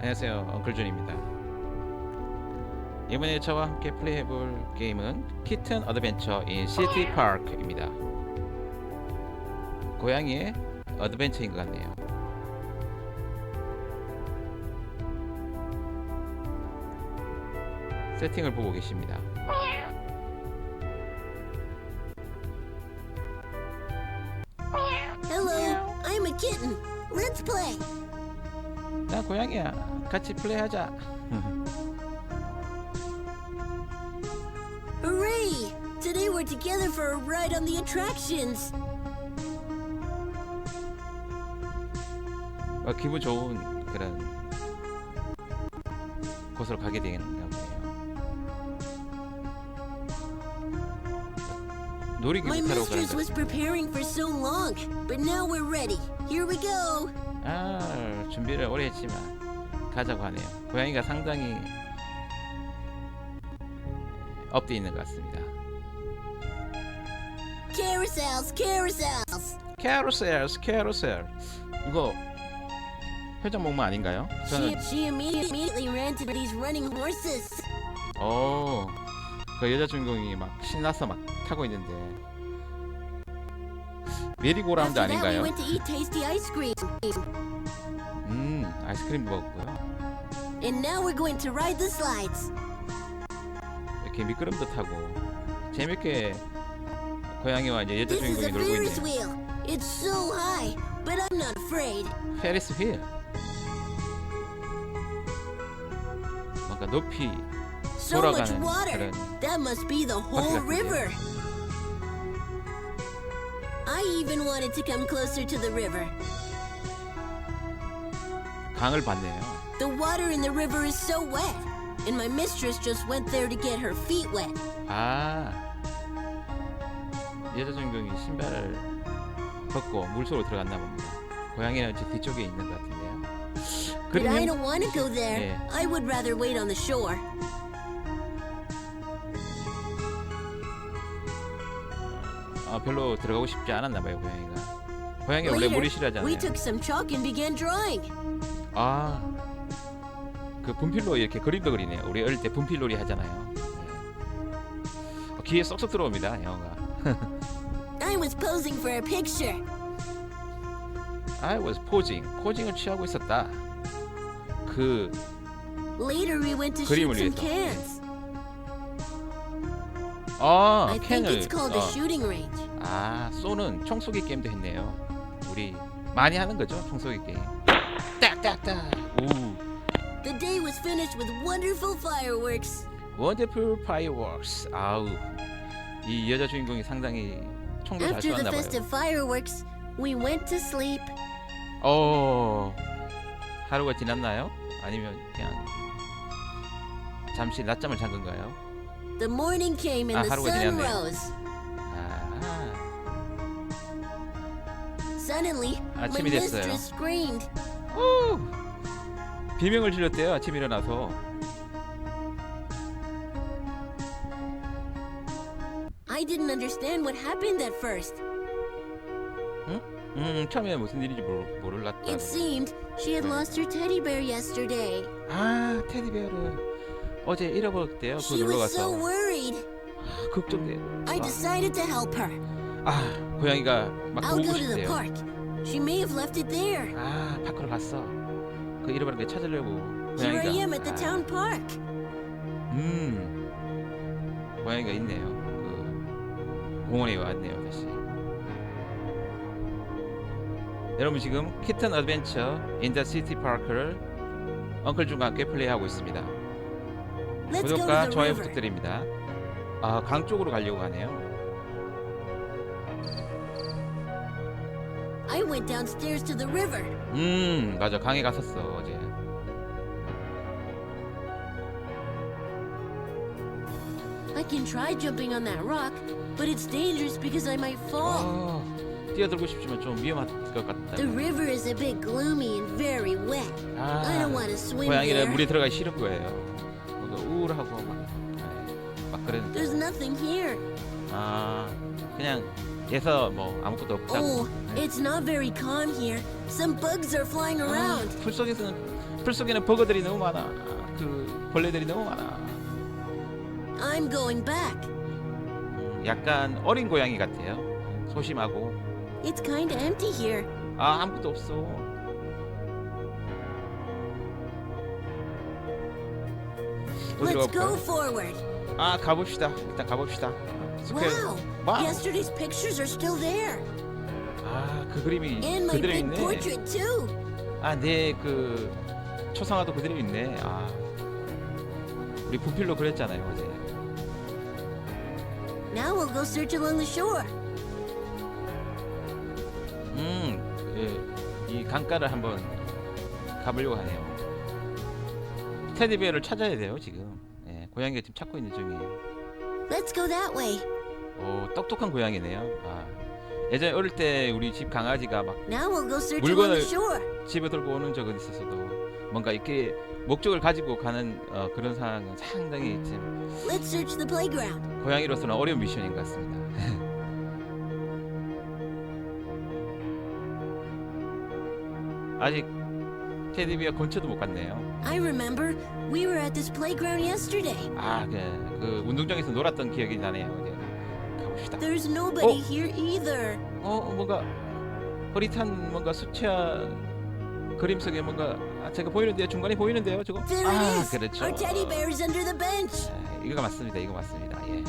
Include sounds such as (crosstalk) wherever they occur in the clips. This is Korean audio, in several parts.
안녕하세요. 엉클준입니다. 이번에 저와 함께 플레이해볼 게임은 키튼 어드벤처 인 시티 파크입니다. 고양이의 어드벤처인 것 같네요. 세팅을 보고 계십니다 같이 플레이하자 Hooray! Today we're together for a ride on the attractions. 어, 기분 좋은 그런 곳으로 가게 되겠나 보네요. 놀이기 My 타러 가는 mistress 거. was preparing for so long, but now we're ready. Here we go. 아 준비를 오래 했지만 가자고 하네요. 고양이가 상당히 업돼 있는 것 같습니다. Carousels, carousels. 캐로셀, 캐로셀. 이거 회전 목마 아닌가요? She, 저는 she immediately, immediately ran to these running horses. 어, 그 여자 주인공이 막 신나서 막 타고 있는데 메리고라운드 After that, we 아닌가요? went to eat tasty ice cream. 음, 아이스크림 먹었고요. And now we're going to ride the slides. 이렇게 미끄럼도 타고 재밌게 고양이와 이제 여자 This is a 주인공이 놀고 Ferris 있네요. wheel. It's so high, but I'm not afraid. 페리스 휠. 뭔가 높이 So much 돌아가는 water. 그런 That must be the whole 같은데요? river. I even wanted to come closer to the river. 강을 봤네요. The water in the river is so wet, and my mistress just went there to get her feet wet. 아, 여자 주인공이 신발을 벗고 물속으로 들어갔나 봅니다. 고양이는 제 뒤쪽에 있는 것 같은데요. But I 그림 don't want to go there. Yeah. I would rather wait on the shore. 어, 별로 들어가고 싶지 않았나 봐요 고양이가. 고양이 원래 물이 Later, 싫어하잖아요. we took some chalk and began drawing. 아, 그 분필로 이렇게 그림도 그리네요. 우리 어릴 때 분필놀이 하잖아요. 네. 어, 귀에 쏙쏙 들어옵니다 영어가. (laughs) I was posing for a picture. I was posing. 포징을 취하고 있었다. 그 Later, we went to shoot 그림을 some 위해서. cans. 아, I think 캔을 it's called a 어, shooting range. 아 쏘는 총쏘기 게임도 했네요. 우리 많이 하는 거죠 총쏘기 게임. 딱딱딱. 우 The day was finished with wonderful fireworks. 원더풀 파이어웍스. 아우 이 여자 주인공이 상당히 총도 잘 After the 쏘았나 봐요. festive fireworks, we went to sleep. 어 하루가 지났나요? 아니면 그냥 잠시 낮잠을 잔 건가요? The morning came and 아, the 하루가 sun 지났네요. rose. 아 Suddenly, my 아침이 됐어요. mistress screamed. 우! 비명을 질렀대요 아침 일어나서 I didn't understand what happened at first. 음 처음에 무슨 일인지 모르, 모를랐다 It seemed she had lost her teddy bear yesterday. 아 테디베어를 어제 잃어버렸대요 그 She 놀러 was so 가서 worried. 아, 걱정돼 I decided to help her. 아 고양이가 막 I'll 보고 go to the 싶대요 park. She may have left it there. 아 파크로 갔어 그 잃어버린 게 찾으려고 Here I 고양이가? am at the 아, town park. 음 고양이가 있네요. 그 공원에 왔네요 다시. 여러분 지금 키튼 어드벤처 인더 시티 파크를 엉클준과 함께 플레이하고 있습니다. Let's go to 구독과 the 좋아요 river. 부탁드립니다. 아 강 쪽으로 가려고 하네요 I went downstairs to the river. 음 맞아 강에 갔었어 어제 I can try jumping on that rock, but it's dangerous because I might fall. 어, 뛰어들고 싶지만 좀 위험할 것 같다 The river is a bit gloomy and very wet. I don't 아 want to swim 고양이는 there. 물에 들어가기 싫은 거예요 뭔가 우울하고 막, 네, 막 그런 There's nothing here. 아 그냥 그래서 뭐 아무것도 없다고. Oh, it's not very calm here. Some bugs are flying around. 풀 속에서는 풀 속에는 버거들이 너무 많아. 그 벌레들이 너무 많아. I'm going back. 음, 약간 어린 고양이 같아요. 소심하고 It's kind of empty here. 아 아무것도 없어. 어디로 Let's go 가볼까요? forward. 아 가봅시다. 일단 가봅시다. Wow. 와우. Yesterday's pictures are still there. 아 그 그림이 And my 그대로 big 있네. portrait, too. 아 내 그 초상화도 그대로 있네. 아 우리 분필로 그렸잖아요 어제. Now we'll go search along the shore. 음, 예, 이 강가를 한번 가보려고 하네요. 테디베어를 찾아야 돼요 지금. 예, 고양이가 지금 찾고 있는 중이에요. Let's go that way. 오, 똑똑한 고양이네요. 아, 예전에 어릴 때 우리 집 강아지가 막 Now we'll go the 물건을- shore. 집에 들고 오는 적은 있었어도 뭔가 이렇게 목적을 가지고 가는 어, 그런 상황은 상당히 좀 Let's search the playground. 고양이로서는 어려운 미션인 것 같습니다. (laughs) 아직 테디비어 근처도 못 갔네요. I remember we were at this playground yesterday. 아, 그, 그 운동장에서 놀았던 기억이 나네요. 이제 가봅시다. There's nobody Oh. here either. 어, 뭔가 흐릿한 뭔가 수채화 그림 속에 뭔가 아, 제가 보이는데요. 중간에 보이는데요. 저거. There it 아, is. 그렇죠. Our teddy bear is under the bench. 아, 이거가 맞습니다. 이거 맞습니다. 예.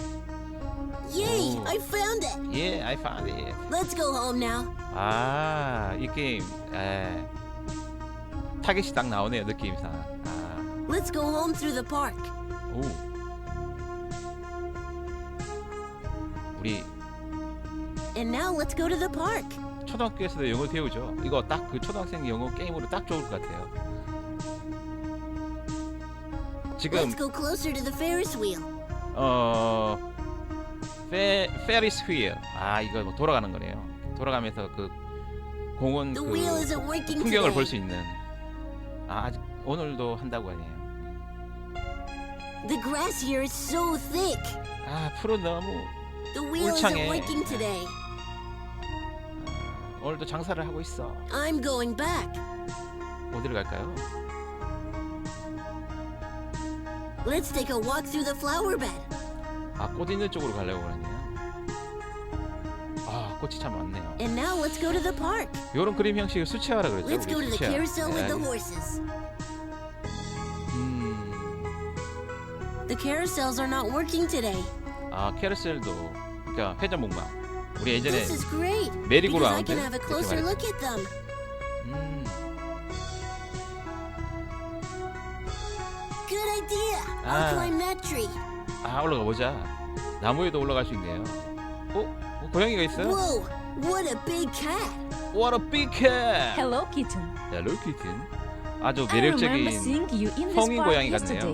Yay! Oh. I found it. 예, I found it. Let's go home now. 아, 이 게임. 에. 타겟이 딱 나오네요. 느낌상. 아, Let's go home through the park. 오. 우리 And now let's go to the park. 초등학교에서도 영어 배우죠. 이거 딱 그 초등학생 영어 게임으로 딱 좋을 것 같아요. 지금 Let's go closer to the Ferris wheel. 어 페, 페리스 휠. 아 이거 뭐 돌아가는 거네요. 돌아가면서 그 공원 The 그 wheel isn't working 풍경을 볼 today. 수 있는. 아 아직 오늘도 한다고 하네요. The grass here is so thick. 아 풀은 너무 The wheel 울창해. isn't working today. 아, 오늘도 장사를 하고 있어. I'm going back. 어디로 갈까요? Let's take a walk through the flower bed. 아 꽃 있는 쪽으로 가려고 그러네요. 아 꽃이 참 많네요. And now let's go to the park. 요런 그림 형식을 수채화라 그랬죠. Let's go to the 수채화. carousel with 네, the horses. 음, The carousels are not working today. 아 캐러셀도 그러니까 회전목마. 우리 예전에 This is great 메리고 because I 라운드 can have a 이렇게 closer 말했죠. look at them. 음, Good idea. I'll Ah. climb that tree. 아 올라가 보자. 나무에도 올라갈 수 있네요. 어? 어, 고양이가 있어요? Whoa! What a big cat! What a big cat! Hello, kitten. 헬로 키튼. 아주 I remember 매력적인 seeing you in this 성인 park 고양이 같네요. yesterday.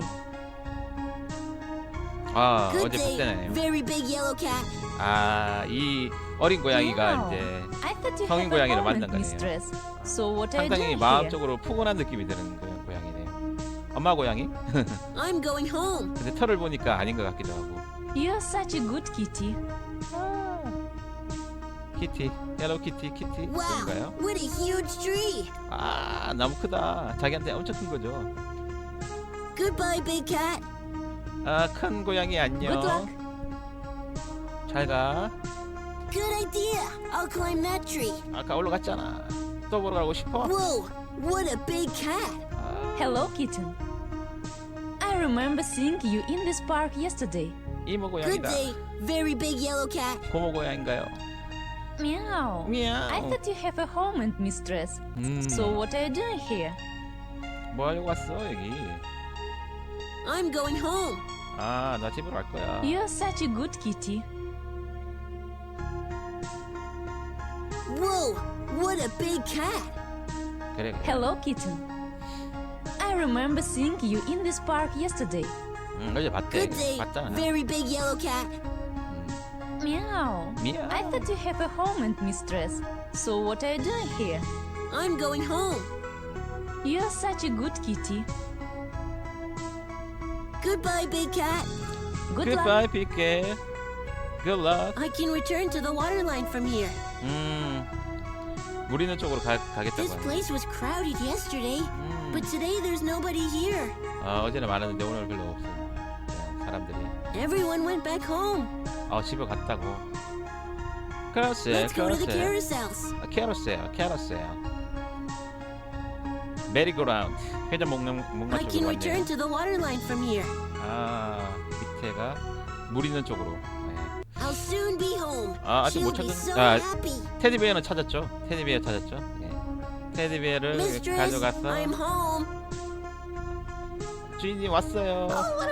아 Good 어제 day, 봤잖아요. very big yellow cat. 아이 어린 고양이가 Wow. 이제 I thought you 성인 had 고양이를 만난 거네요. mistress. So what are you 상당히 doing here? 마음적으로 푸근한 느낌이 드는 고양- 고양이네요. 엄마 고양이? I'm going home. 근데 털을 보니까 아닌 것 같기도 하고. You're such a good kitty. 키티, 헬로 키티, 키티 Wow! 그런가요? What a huge tree! 아 너무 크다. 자기한테 엄청 큰 거죠. Goodbye, big cat. 아 큰 고양이 안녕. Good luck. 잘 가. Good idea. I'll climb that tree. 아까 올라갔잖아. 또 보러 가고 싶어? Whoa! What a big cat! 아, Hello, kitten. I remember seeing you in this park yesterday. 이모 Good 고양이다. day, very big yellow cat. 고모 고양인가요? Meow. 미야오. I thought you have a home and mistress. 음, So what are you doing here? 뭐 하려고 왔어 여기? I'm going home. 아 나 집으로 갈 거야. You're such a good kitty. Whoa! What a big cat! 그래 그래. Hello, kitten. I remember seeing you in this park yesterday. 응, 어제 봤대. Good day, 봤잖아. very big yellow cat. 음, Meow. 미야. I thought you have a home and mistress. So what are you doing here? I'm going home. You're such a good kitty. Goodbye, big cat. Good luck. Goodbye, 빅게. Good luck. I can return to the water line from here. 음. 물 있는 쪽으로 가, 가겠다고 This 하네. place was crowded yesterday, 음. but today there's nobody here. 아, 어제는 많았는데 오늘 별로 없어. 네, 사람들이. Everyone went back home. 아, 집에 갔다고. carousels. 아, 캐러셀, 캐러셀. 메리고라운드. 회전 목록 I 목마 can 쪽으로 return 왔네요. to the water line from here. 아, 밑에가 물 있는 쪽으로. 네. I'll soon be home. 아, 아직 She'll 못 be 찾은. so 아, happy. 테디베어는 찾았죠. 테디베어 찾았죠. 예. 테디베어를 Mistress, 가져갔어. I'm home. 주인이 왔어요. Oh, what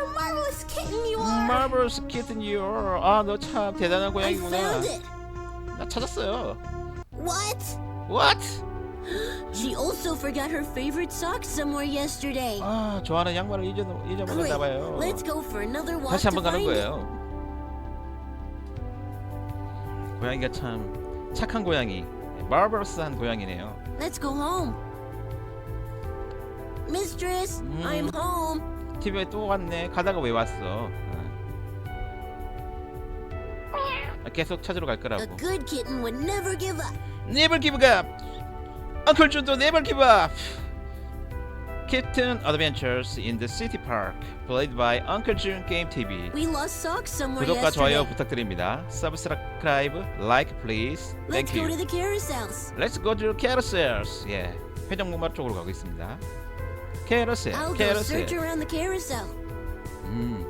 Marvelous kitten you are. 아, 너 참 대단한 I 고양이구나. found it. 나 찾았어요. What? What? She also forgot her favorite socks somewhere yesterday. 아, 좋아하는 양말을 잊어 잊어먹었나. 봐요. Let's go for another walk 다시 to 한번 가는 find it. 거예요. 고양이가 참 착한 고양이, 마블러스한 고양이네요. Let's go home. Mistress, Mm. I'm home. TV에 또 왔네. 가다가 왜 왔어? 어. 계속 찾으러 갈 A 거라고. good kitten would never give up. Never give up. Uncle Jun도 never give up. Kitten Adventures in the City Park, played by Uncle Jun Game TV. We lost socks somewhere 구독과 좋아요 yesterday. 부탁드립니다. Subscribe, like please. Let's Thank go to you. the carousels. Let's go to carousels. 예, 회전목마 쪽으로 가고 있습니다. 캐러셀, I'll go 캐러셀. search around the carousel. 음,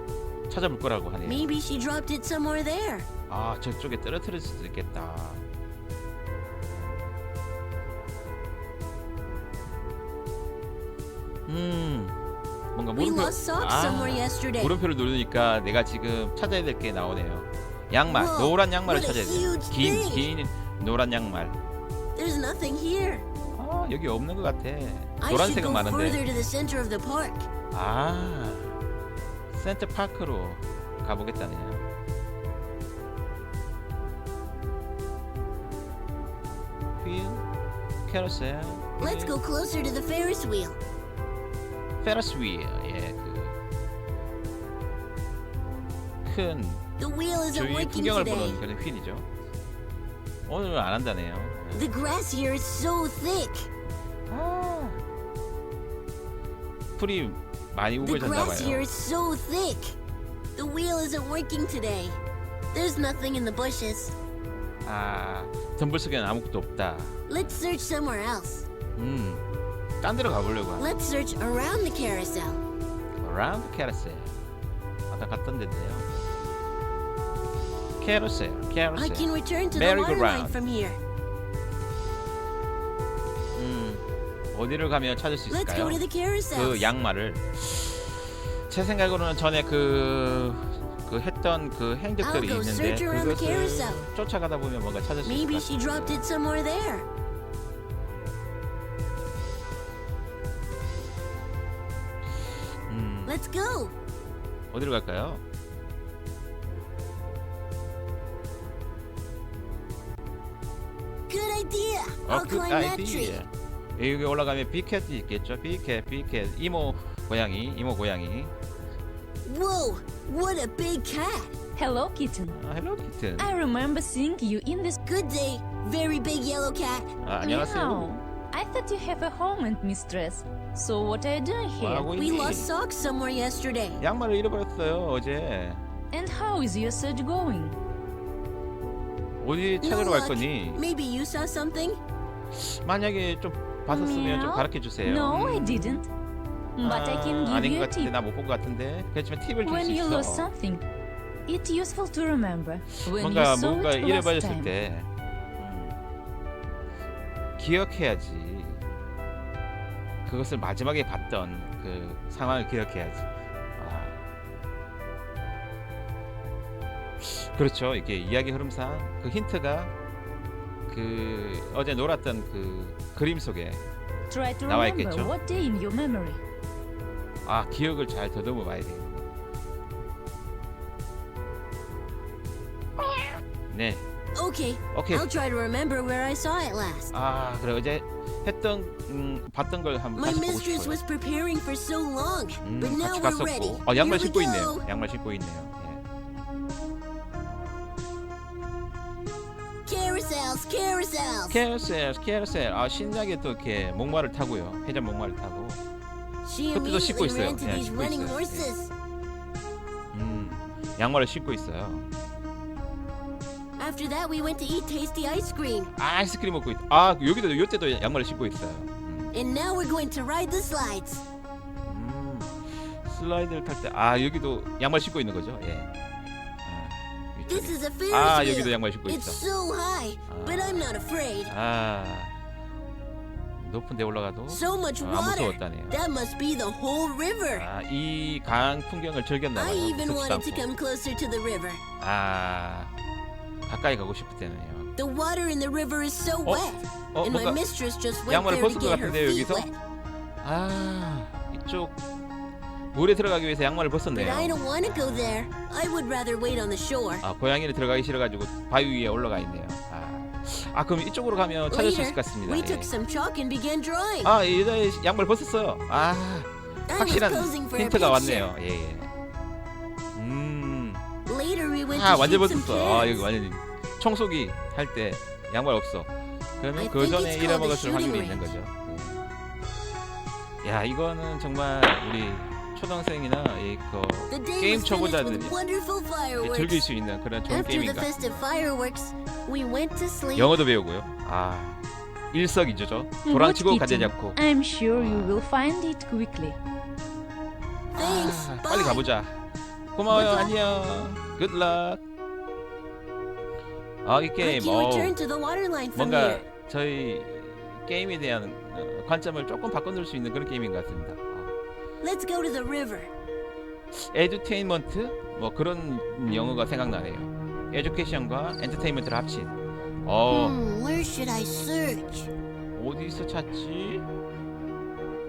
찾아볼 거라고 하네요. Maybe she dropped it somewhere there. 아, 저쪽에 떨어뜨릴 수도 있겠다. 음, 뭔가 We 물음표. lost socks somewhere yesterday. 물음표를 누르니까 내가 지금 찾아야 될 게 나오네요. 양말, Whoa, 노란 양말을 what a 찾아야 돼. huge 긴, thing. 긴 노란 양말. There's nothing here. 아, 여기 없는 것 같아. I should 노란색은 go 많은데. further to the center of the park. 아, 센터 파크로 가보겠다네요. 캐러셀. Let's go closer to the Ferris wheel. 페러스 휠. 예, 그큰 The wheel isn't 주위 working 풍경을 today. 보는 그런 휠이죠. 오늘은 안 한다네요. The grass here is so thick. 아, 풀이 많이 The 우거졌나 grass here 봐요. is so thick. The wheel isn't working today. There's nothing in the bushes. 아, 덤불 속에는 아무것도 없다. Let's search somewhere else. 음, 딴 데로 가보려고 하네. Let's search around the carousel. Around carousel. 아까 갔던 데인데요. Carousel, I can return to the water line Merry-go-round. from here. 음, 어디를 가면 찾을 수 Let's go 있을까요? to the carousel. 그 양말을 제 생각으로는 전에 그, 그 했던 그 행적들이 있는데 그것을. 쫓아가다 보면 뭔가 찾을 수 있을 것 같아요. there. 음, Let's go. 어디로 갈까요? Good idea. 어, I'll 그 climb that 아이디. tree. 여기 올라가면 비캣이 있겠죠? 비캣, 비캣. 이모 고양이, 이모 고양이. Whoa! What a big cat. Hello, kitten. 아, 헬로 키튼. I remember seeing you in this. Good day, very big yellow cat. 아, 안녕하세요. Meow. I thought you have a home and mistress. So what are you doing 뭐 here? 하고 We 있니? lost socks somewhere yesterday. 양말을 잃어버렸어요 어제. And how is your search going? 어디 No 찾으러 갈 luck. 거니? Maybe you saw something? 만약에 좀 봤었으면 좀 Meow? 가르쳐 주세요. No, I didn't. But I can give 아닌 you 것 a 같은데 tip. 나 못 본 것 같은데. 그렇지만 팁을 줄 수 When you lose 있어. something, it's useful to remember. When 뭔가 you saw 뭔가 it last 잃어버렸을 time. 때 음, 기억해야지. 그것을 마지막에 봤던 그 상황을 기억해야지. 아. 그렇죠. 이게 이야기 흐름상 그 힌트가 그 어제 놀았던 그 그림 속에 Try to 나와 remember 있겠죠? what day in your memory. 아 기억을 잘 더듬어 봐야 돼요. 네. Okay, 오케이. I'll try to remember where I saw it last. 아 그래 어제 했던 음, 봤던 걸 한번 My 다시 보고 mistress 싶어요. was preparing for so long, 음, but now 같이 we're ready. 갔었고. 어 양말 Here we 신고 go. 있네요. 양말 신고 있네요. 예. It's carousels. 캐러셀, 캐러셀. 아 신나게 또 이렇게 목마를 타고요. 회전 목마를 타고. 그때도 씻고 있어요. 네, these 씻고 있어요. 음, 양말을 신고 있어요. After that, we went to eat tasty ice cream. 아, 아이스크림 먹고 있. 아 여기도 이때도 양말을 신고 있어요. 음, And now we're going to ride the slides. 음, 슬라이드를 탈 때 아 여기도 양말 신고 있는 거죠. 예. 아, This 이쪽에. is a Ferris 아 wheel. 여기도 양말 신고 It's 있어. so high, but I'm not afraid. 아 높은 데 올라가도 So much 아, water. 무서웠다네요. That must be the whole river. 아, 이 강 풍경을 즐겼나 I 봐요. even wanted to come closer to the river. 아 가까이 가고 싶을 때는요. The water in the river is so 어? wet, 어 and my 뭔가 mistress just went 양말을 there to 벗은 것 get her 같은데요, feet 여기서? wet. 아 이쪽 물에 들어가기 위해서 양말을 But I 벗었네요. don't want to go there. I would rather wait on the shore. 아 고양이는 들어가기 싫어가지고 바위 위에 올라가 있네요. 아, 아 그럼 이쪽으로 가면 찾을 수 있을 것 같습니다. 예. 아이 여자의 양말 벗었어요. 아 확실한 힌트가. 왔네요. 예. 예. 음. 아 완전 벗었어. 아. 여기 완전 청소기 할 때 양말 없어. 그러면 그 전에 a 확률이 있는 거죠. 예. 야 이거는 정말 우리 초등생이나 이그 The day 게임 초보자들이. 즐길 수 있는 그런 좋은 게임인가. We went to sleep. 영어도 배우고요. 아 일석이조죠. 도랑치고 Good 가재 kitten. 잡고. I'm sure you 아. will find it quickly. Thanks. 아. 빨리 가보자. 고마워요. Good luck. 안녕. Good luck. 아이 But 게임 you 어 뭔가. 저희 게임에 대한 어, 관점을 조금 바꿔놓을 수 있는 그런 게임인 것 같습니다. 어. Let's go to the river. 에듀테인먼트 뭐 그런 영어가 생각나네요. 에듀케이션과 엔터테인먼트를 합친. 어 Hmm, where should I search? 어디서 찾지?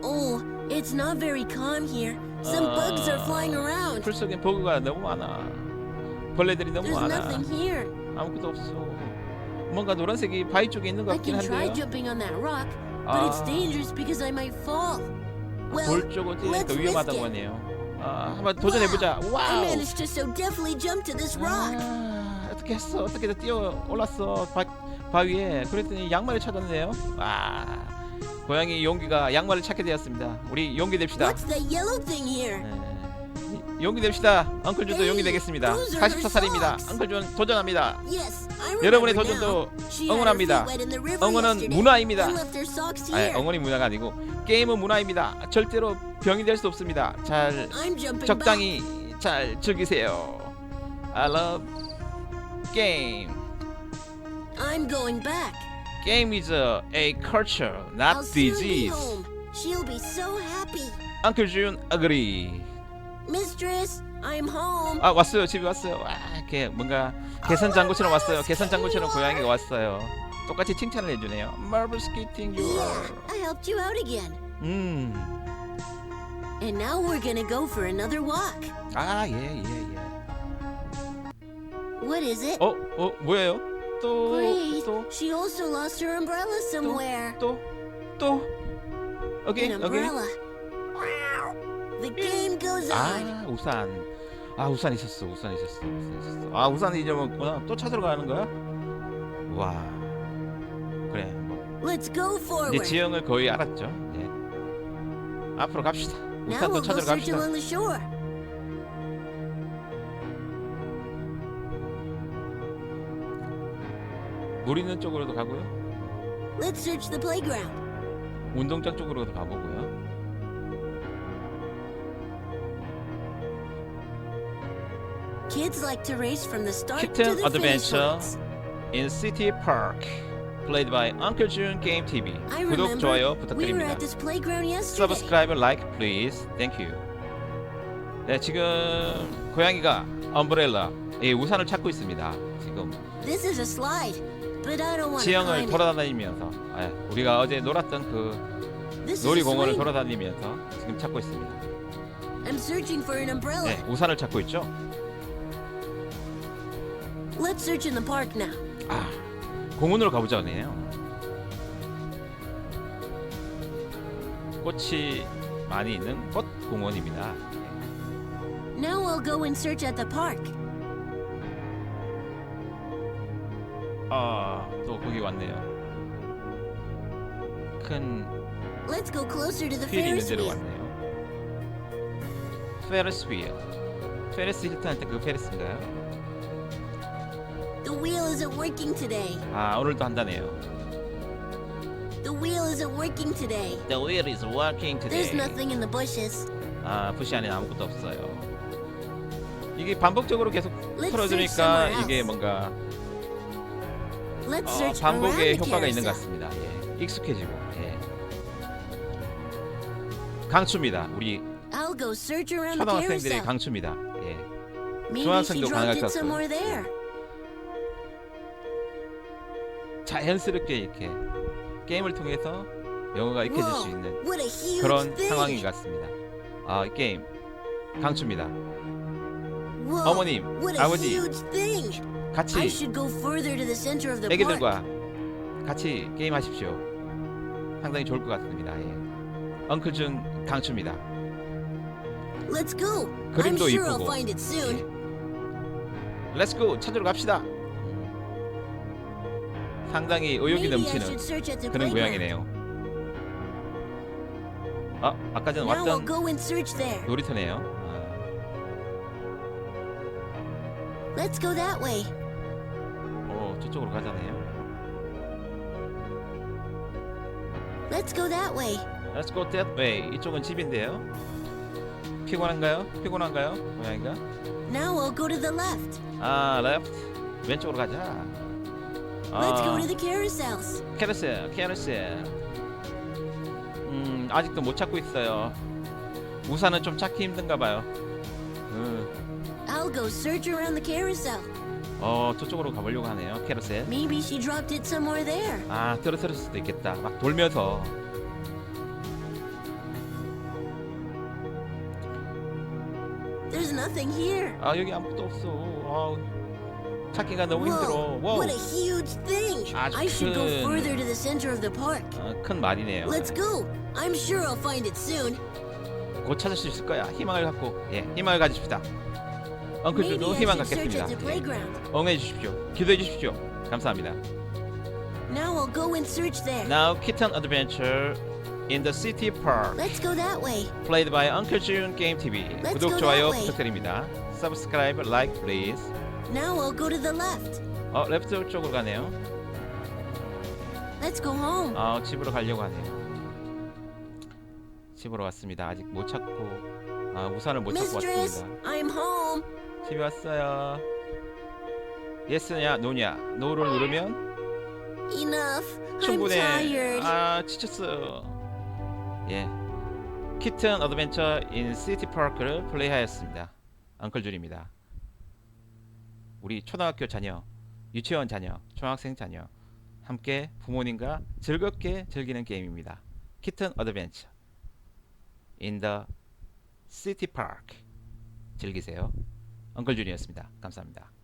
Oh, it's not very calm here. Some bugs are flying around. 풀 속엔 버그가 너무 많아. 벌레들이 너무 There's 많아. nothing here. 아무것도 없어. 뭔가 노란색이 바위 쪽에 있는 것 I 같긴 can try 한데요. jumping on that rock, but it's 아. dangerous because I might fall. Well, 돌 쪽은 let's 또 위험하다고 risk it. 하네요. 아, 한번 도전해 보자. I 와우. managed to so deftly jump to this rock. 아, 어떻게 했어? 어떻게 뛰어 올랐어? 바, 바위에. 그랬더니 양말을 찾았네요. 와. 고양이 용기가 양말을 찾게 되었습니다. 우리 용기 here? 네. 용기 냅시다. 엉클준도 용기 her 44살입니다. socks. 엉클준 도전합니다. Yes, 여러분의. 도전도 응원합니다. 응원은 문화입니다. 아, here. 엉원이 문화가 아니고 게임은 문화입니다. 절대로 병이 될 수 없습니다. 잘 적당히 잘 즐기세요. I love back. I'm going back. Game is a, a culture, I'll not soon be disease. home. She'll be so happy. Uncle June agree. Mistress, I'm home. 아 왔어요. 집에 왔어요. 와 이렇게 뭔가 개선 장구처럼 왔어요. 개선 장구처럼 고양이가 왔어요. 똑같이 칭찬을 해주네요. Marvelous getting you. Yeah, I helped you out again. 음. And now we're gonna go for another walk. 아 예 예 예. What is it? 어 어 뭐예요? Great. 또또 She also lost her umbrella somewhere. 또 또. 오케이 An 오케이. umbrella. The game goes on. 아 우산 아 우산 있었어 우산 있었어 우산 있었어 아 우산 잊어먹구나 또 찾으러 가는 거야 와 그래 뭐 Let's go 이제 forward. 지형을 거의 알았죠 예 앞으로 갑시다 Now 우산도 we'll go 찾으러 search 갑시다 along the shore. 물 있는 쪽으로도 가고요 Let's search the playground. 운동장 쪽으로도 가보고요 Kids like to race from the start to Kitten the finish Adventure. lines. In City Park played by Uncle June Game TV I 구독 remember 좋아요 we were 부탁드립니다 at this playground yesterday. subscribe, like, please. Thank you. 네, 지금 고양이가 엄브렐라, 이 우산을 찾고 있습니다. 지금 This is a slide, but I don't want to 지형을. 돌아다니면서 아, 우리가 어제 놀았던 그 놀이공원을. 돌아다니면서 지금 찾고 있습니다. I'm searching for an umbrella. 네, 우산을 찾고 있죠. Let's search in the park now. 아, 공원으로 가보자네요. 꽃이 많이 있는 꽃 공원입니다. Now I'll go and search at the park. 아, 아, 또 거기 왔네요. 큰 Let's go closer to the 휠이 있는 Ferris 데로 wheel. 왔네요. 페리스 휠. 페리스 힐튼한테 그 페리스인가요? The wheel isn't working today. 아, 오늘도 한다네요. The wheel isn't working today. The wheel is working There's today. nothing in the bushes. 아, 부시 안에 아무것도 없어요. 이게 반복적으로 계속 Let's search 풀어주니까 somewhere 이게 else. 뭔가 Let's 어, 반복의 the 효과가 있는 것. 같습니다. 예, 익숙해지고. 예. 강추입니다. 우리 I'll go search around the 초등학생들의. 강추입니다. 예. 중학생도 가능할 것 somewhere there. 자연스럽게 이렇게 게임을 통해서 영어가 익혀질 수 있는 그런. 상황인 것 같습니다. 아, 이 게임 강추입니다. 어머님, 아버지. I 같이 should go further to the center of the park. 애기들과 같이 게임하십시오. 상당히 좋을 것 같습니다. 예. 엉클 준 강추입니다. Let's go. I'm 그림도 sure I'll 이쁘고. find it soon. 렛츠고 찾으러 갑시다. 상당히 의욕이 Maybe I 넘치는 should search at the 그런 playground. 고양이네요. 아, 아까 전 Now I'll 왔던 go and search there. 놀이터네요. 아, Let's go that way. 오, 저쪽으로 가자네요. Let's go that way. Let's go that way. 이쪽은 집인데요. 피곤한가요? 피곤한가요? 고양이가? Now I'll go to the left. 아, left. 왼쪽으로 가자. Let's go 아, to the carousels. 캐러셀, 캐러셀. 음, 아직도 못 찾고 있어요. 우산은 좀 찾기 힘든가 봐요. 음, I'll go search around the carousel. 어, 저쪽으로 가보려고 하네요. 캐러셀. Maybe she dropped it somewhere there. 아, 떨어뜨릴 수도 있겠다. 막 돌면서. There's nothing here. 아, 여기 아무것도 없어. 아우, 찾기가 너무 힘들어. Whoa, what a huge thing. 아주 I should go 큰- further to the center of the park. 아, 큰 말이네요. Let's go. I'm sure I'll find it soon. 곧 찾을 수 있을 거야. 희망을 갖고, 예, 희망을 가집시다. I 희망 갖겠습니다. 예. 응원해 주십시오. 기도해 주십시오. 감사합니다. Now I'll go and search there. Now, Kitten Adventure in the City Park, Let's go that way. played by Uncle June Game TV. Let's 구독 좋아요. 부탁드립니다. Subscribe, like, please. Now I'll go to the left. 어, 레프트 쪽으로 가네요. Let's go home. 아, 집으로 가려고 하네요. 집으로 왔습니다. 아직 못 찾고, 아, 우산을 못 찾고 Mistress, 왔습니다. I'm home. 집에 왔어요. 예스냐, 노냐. 노를 누르면 Enough. I'm 충분해. tired. 아 지쳤어. 예. 키튼 어드벤처 인 시티 파크를 플레이하였습니다. 엉클 줄입니다. 우리 초등학교 자녀, 유치원 자녀, 중학생 자녀 함께 부모님과 즐겁게 즐기는 게임입니다. 키튼 어드벤처 인더 시티 파크 즐기세요. 엉클 줄이었습니다. 감사합니다.